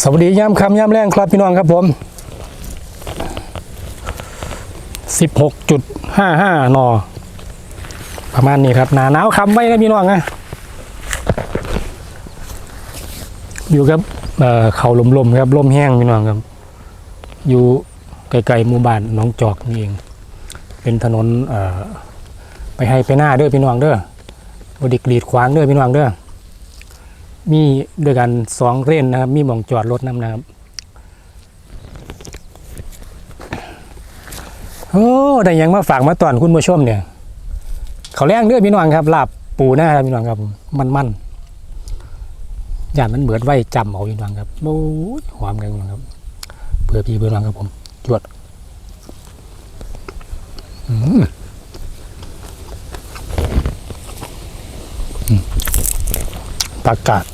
สวัสดียามคำยามแรงครับพี่น้องครับผม 16.55นประมาณนี้ครับหนาหนาวคำไว้นะพี่น้องนะอยู่กับเขาลมๆครับลมแห้งพี่น้องครับ อยู่ไกลๆหมู่บ้านหน้องจอกนี่เอง เป็นถนนไปให้ไปหน้าเด้อพี่น้องเด้อบดิกรีดขวางเด้อพี่น้องเด้อ มีด้วยกันสองเร่นนะครับ มีหมองจอดรถน้ำนะครับโอ้ได้ยังมาฝากมาตอนคุณผู้ชมเนี่ย เขาแรงเด้อพี่น้องครับลาบปูหน้าครับพี่น้องครับ มันมันอย่ามันเหมือนไว้จำเอาพี่น้องครับโอ้ยหอมกันพี่น้องครับเพื่อพี่เพื่อน้องครับผมจวดอืมอืมปากกาด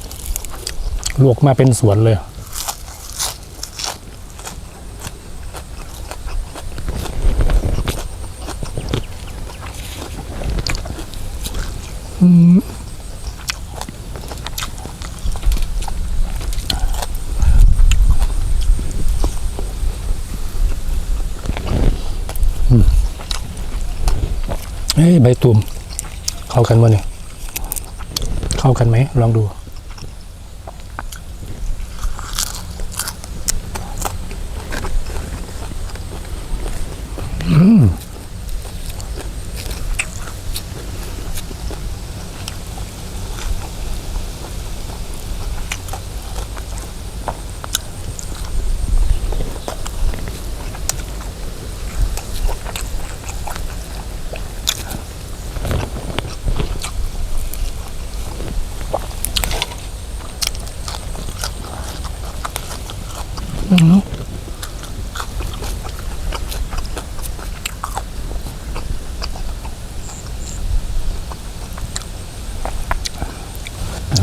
ลวกมาเป็นสวนเลยเฮ้ยใบตูมเข้ากันวะเนี่ย เข้ากันไหม ลองดู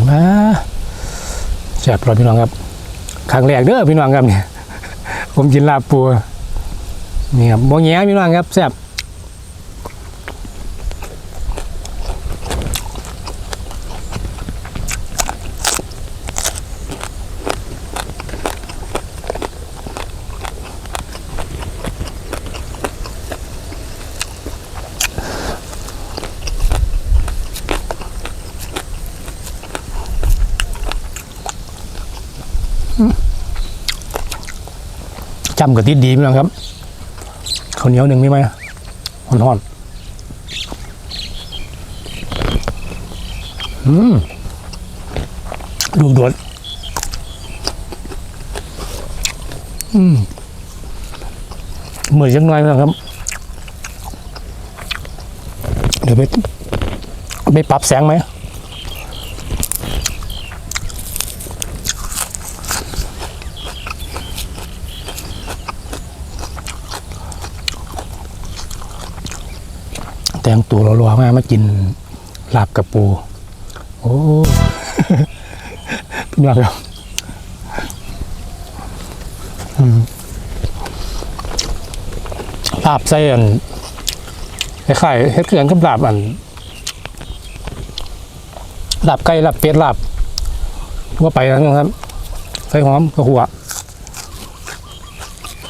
มาแซ่บรอพี่น้องครับครั้งแรกเด้อพี่น้องครับเนี่ยผมกินลาบปูนี่ครับบ่แง่พี่น้องครับแซ่บ จำกับติดดีพี่น้งครับข้าวเหนียวหนึ่งมีไหมห่อนห่อนอืมดูดวดอืมเหมือนจังหน่อยพี่น้องครับ เดี๋ยวไปไปปรับแสงไหม แต่งตัวรัวๆมามากินลาบกับปู โอ้พี่น้องครับลาบไส้อันคล้ายๆเฮ็ดเครื่องกับลาบอันลาบไก่ลาบเป็ดลาบว่าไปนะครับใส่หอมกระหัว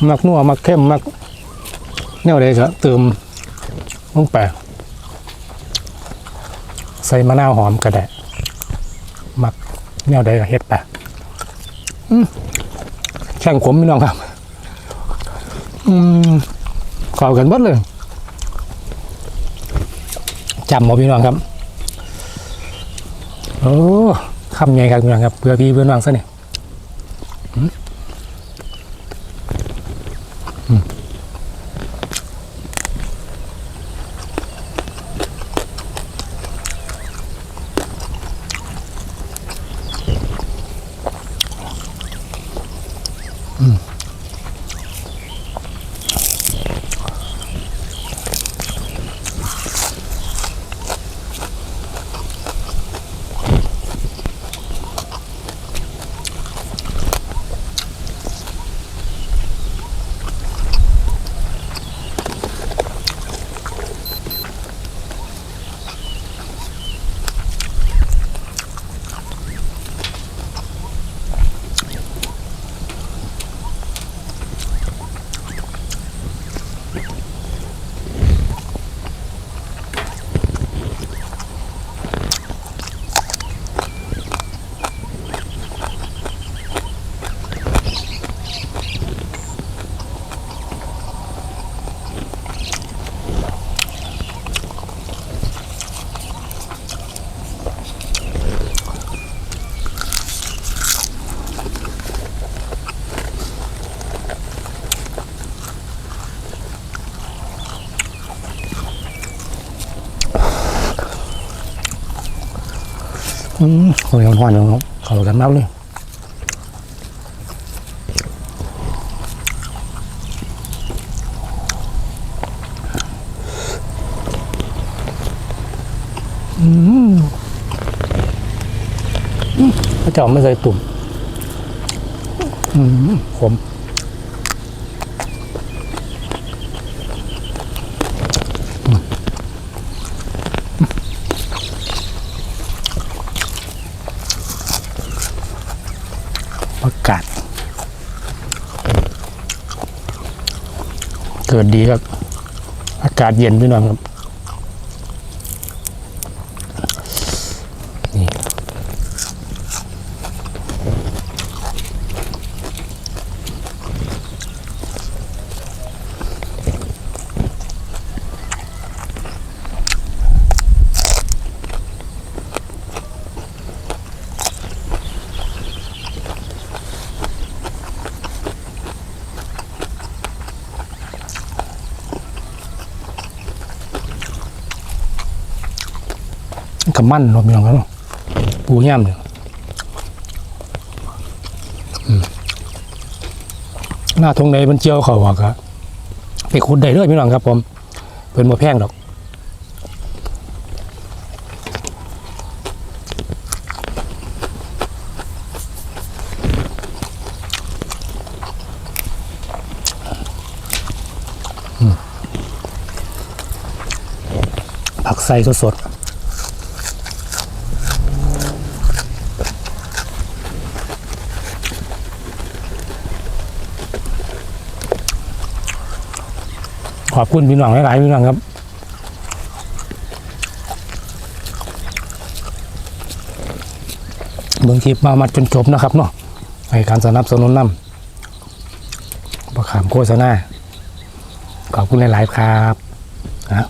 มักนัวมักเข้มมักแนวใดก็เติมลงไป ใส่มะนาวหอมก็ได้มักแนวใดก็เฮ็ดไปแข่งขมพี่น้องครับ อืมข้ากันหมดเลยจำหมอพี่น้องครับ โอ้คำไงครับพี่น้องครับเพื่อพี่เพื่อนวังซะเนี่ยมอืม อ อื หอนๆเลยครับเขากันมากเลยอืมอืมพระเจ้าไม่ใส่ตุ่มอืม ขมอากาศเกิดดีครับ อากาศเย็นพี่น้องครับ กับมั่นรวมพี่น้องครับปูย่ำเนี่ยหน้าทงใดมันเจียวเขาอะครับไปขุดได้ด้วยพี่น้องครับ ผมเป็นบ่แพงดอกผักใส่สดๆ ขอบคุณพี่น้องหลายๆพี่น้องครับเบื้องคลิปมามาจนจบนะครับเนาะให้การสนับสนุนนำประขามโฆษณาขอบคุณหลาย ๆ ครับนะ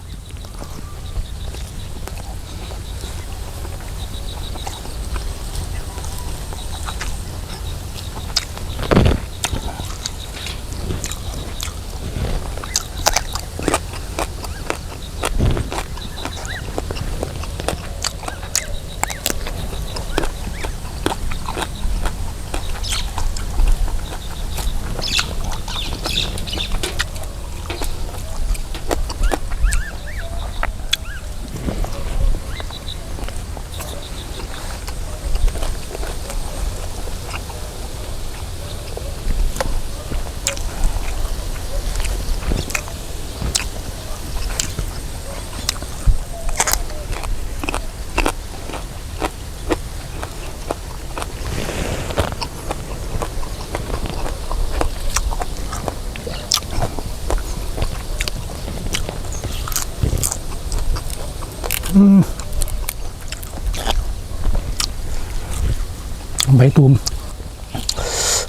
ใบตูม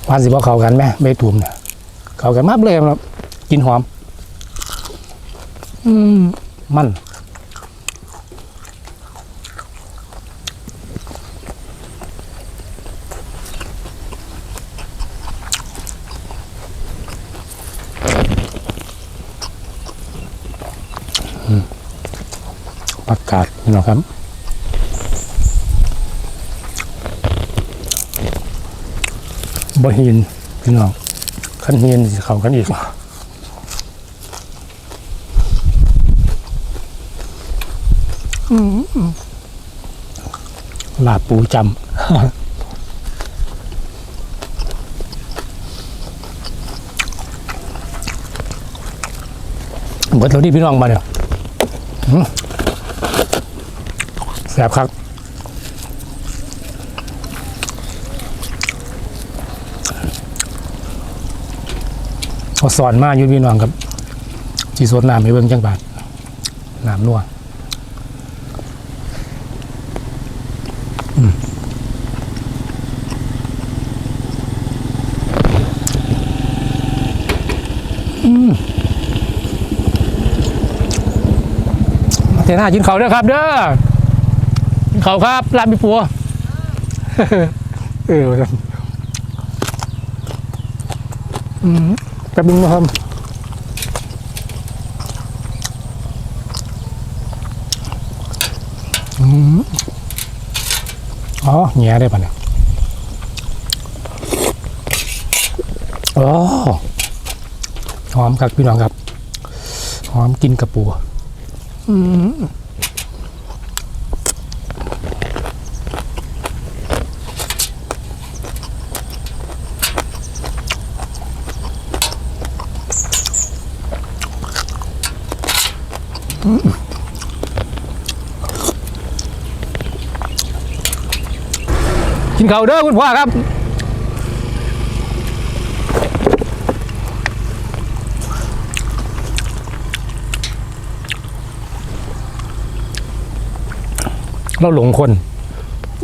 วานสิบ่เข้ากันไหมใบตูมเนี่ยเข้ากันมากเลยครับกินหอม อืมมัน ประกาศพี่น้องครับบ่เห็นพี่น้องขันเห็นสิเขากันอีกอืมลาบปูจำเบิดเราที่พี่น้องมาเนี่ย หืมแสบครับเขาสอนมาอยู่พี่น้องครับจีสดน้ำให้เบิ่งจังบาทน้ำนัวอืมอืมเทน่ากินเขาเด้อครับเด้อ เขาวครับร้านพี่ปัวเออครับอืมแป๊บนึงนะครับอืมอ๋อแง่ได้ปะเนี่ยโอ้หอมครับพี่น้องครับหอมกินกระปูอืม กินข้าวเด้อคุณพ่อครับเราหลงคน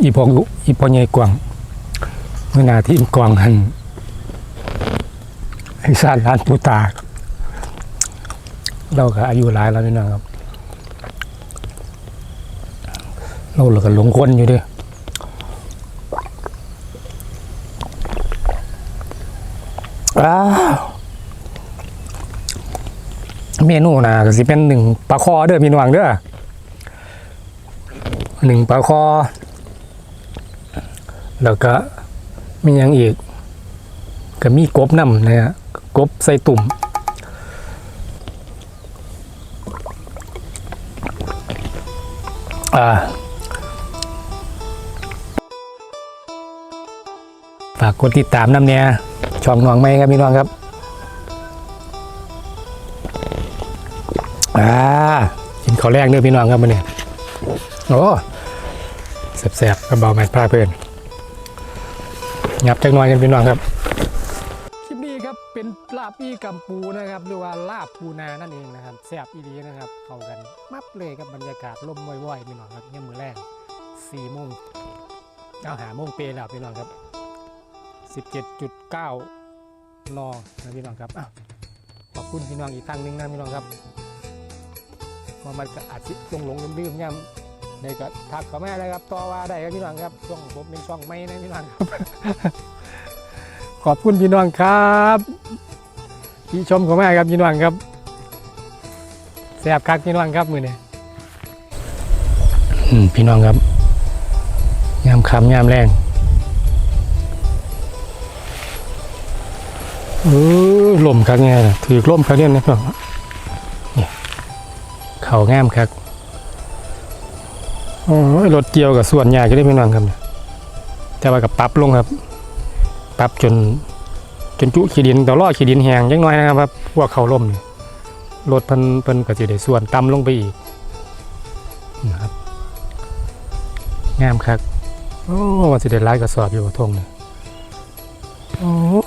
อีพออีพอใหญ่กวางเมื่อหนาที่กวางหันไอ้สานร้านปูตา เราก็อายุหลายแล้วนี่นะครับ เราเหลือก็หลงคนอยู่ด้วยอ้าเมนูนะก็สิเป็นหนึ่งปลาคอเด้อพี่น้องเด้อหนึ่งปลาคอ แล้วก็มีอย่างอีก ก็มีกบน้ำนะฮะกบใส่ตุ่ม อ่าฝากกดติดตามน้ำเนี่ยช่องน้องไหมครับพี่น้องครับอ่ากินข้าวแรกเด้อพี่น้องครับมันเนี่ยโอ้แสบๆกระเบาแมทพาเพื่อนยับจักน่อยกันพี่น้องครับคลิปนี้ครับ เป็นลาบอีกัมปูนะครับ หรือว่าลาบปูนานั่นเองนะครับแซ่บอีดีนะครับ เข้ากันมับเลยกับบรรยากาศลมว่อยๆพี่น้องครับเนี่ยมือแรกสี่โมงเอาหาโมงเปแล้วพี่น้องครับสิบเจ็ดจุดเก้านอนะพี่น้องครับอขอบคุณพี่น้องอีกครั้งนึงนะพี่น้องครับว่ามันก็อาจจะลงหลงลืมๆย่ำในก็ทักเขาแม่เลยครับต่อว่าได้ครับพี่น้องครับช่องผมเป็นช่องไม่นะพี่น้องครับ ขอบคุณพี่น้องครับที่ชมเขาแม่ครับพี่น้องครับแซ่บคักพี่น้องครับมือเนี้อืมพี่น้องครับยามคำยามแรงเออลมคักไงล่ะถือลมคักเนี่ยนะพี่น้องเข่างามครับโอ้ยรถเกี่ยวกับส่วนใหญ่ก็ได้พี่น้องครับ แต่ว่ากับปรับลงครับ ปรับจนจนจุขีดินต่อล่อขีดินแหงยังน้อยนะครับพวกเขาล่มรถเพิ่นเพิ่นก็จะได้ส่วนต่ำลงไปอีกนะครับงามครับโอ้วันจะได้ร้ายกระสอบอยู่ทงเนี่โอ้ย